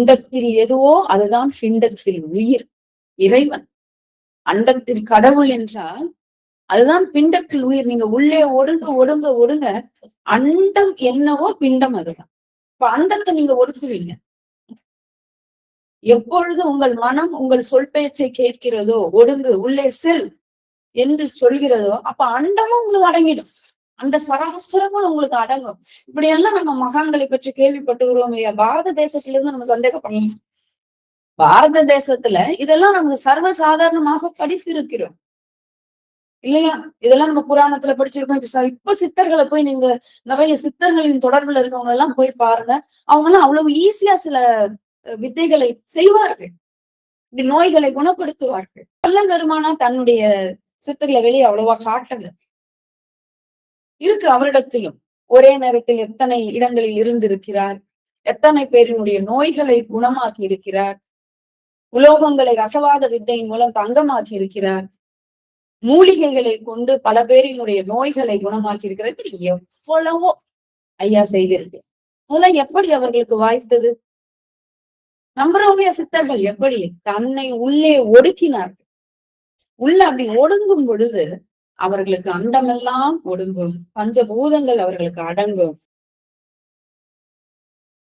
அண்டத்தில் எதுவோ அதுதான் பிண்டத்தில் உயிர் இறைவன். அண்டத்தில் கடவுள் என்றால் அதுதான் பிண்டத்தில் உயிர். நீங்க உள்ளே ஒடுங்க ஒடுங்க ஒடுங்க. அண்டம் என்னவோ பிண்டம் அதுதான். இப்ப அண்டத்தை நீங்க ஒடுச்சுவீங்க எப்பொழுது உங்கள் மனம் உங்கள் சொல் பேச்சை கேட்கிறதோ ஒடுங்கு உள்ளே செல் என்று சொல்கிறதோ அப்ப அண்டமும் உங்களுக்கு அடங்கிடும். அந்த சராசரமும் உங்களுக்கு அடங்கும். இப்படி எல்லாம் நம்ம மகான்களை பற்றி கேள்விப்பட்டுகிறோம் இல்லையா? பாரத தேசத்துல இருந்து நம்ம சந்தேகப்படலாம் பாரத தேசத்துல இதெல்லாம் நமக்கு சர்வ சாதாரணமாக படித்திருக்கிறோம். இல்லையா? இதெல்லாம் நம்ம புராணத்துல படிச்சிருக்கோம். இப்ப இப்ப சித்தர்களை போய் நீங்க நிறைய சித்தர்களின் தொடர்புல இருக்கவங்க எல்லாம் போய் பாருங்க. அவங்க எல்லாம் அவ்வளவு ஈஸியா சில வித்தைகளை செய்வார்கள். இப்படி நோய்களை குணப்படுத்துவார்கள். பல்ல பெருமானா தன்னுடைய சித்தர்களை வெளியே அவ்வளவா காட்டல. இருக்கு அவரிடத்திலும். ஒரே நேரத்தில் எத்தனை இடங்களில் இருந்திருக்கிறார்? எத்தனை பேரினுடைய நோய்களை குணமாக்கி இருக்கிறார்? உலோகங்களை ரசவாத வித்தையின் மூலம் தங்கமாக்கி இருக்கிறார்? மூலிகைகளை கொண்டு பல பேரினுடைய நோய்களை குணமாக்கி இருக்கிறார்? இப்படி எவ்வளவோ ஐயா செய்திருக்கு அதெல்லாம் எப்படி அவர்களுக்கு வாய்த்தது? நம்புறவங்க சித்தர்கள் எப்படி தன்னை உள்ளே ஒடுக்கினார்கள்? உள்ள அப்படி ஒடுங்கும் பொழுது அவர்களுக்கு அண்டமெல்லாம் ஒடுங்கும். பஞ்சபூதங்கள் அவர்களுக்கு அடங்கும்.